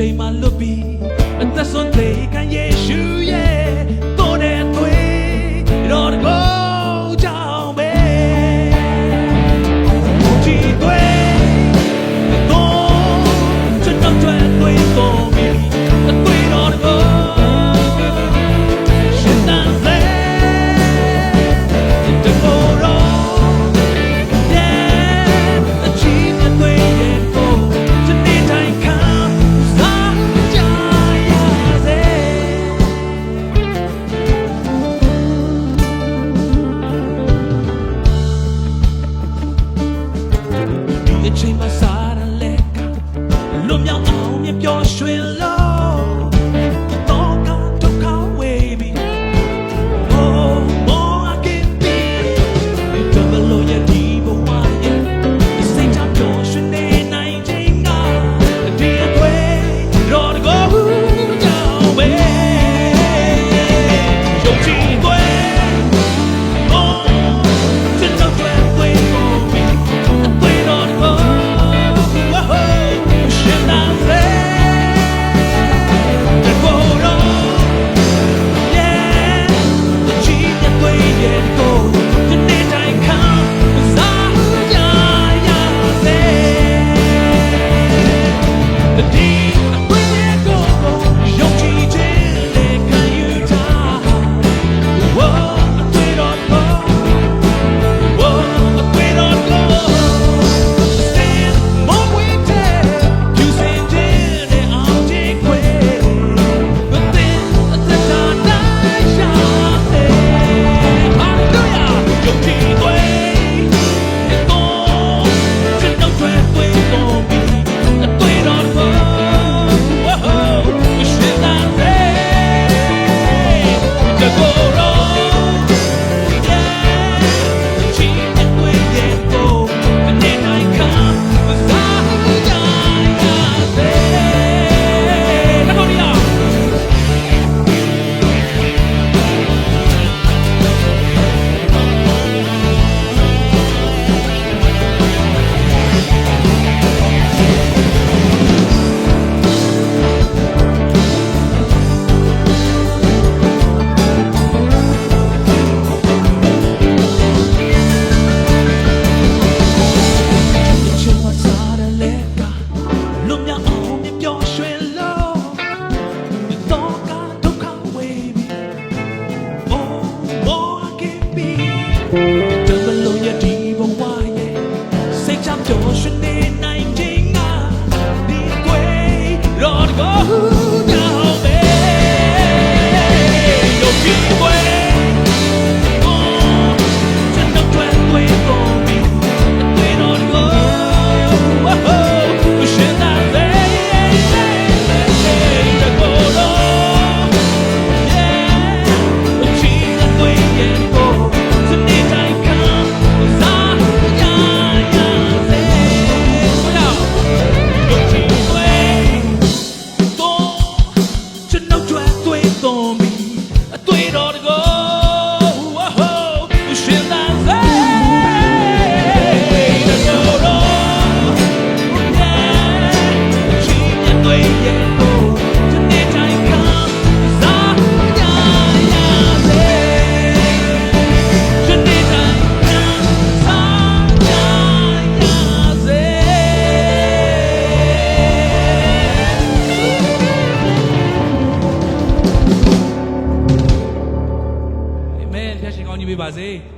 ချိန်မှလွတ်ပြီးအသက်ဆုံးသိခံရဲ့ Change treat myself သွေးတော်တကော fazem, hein?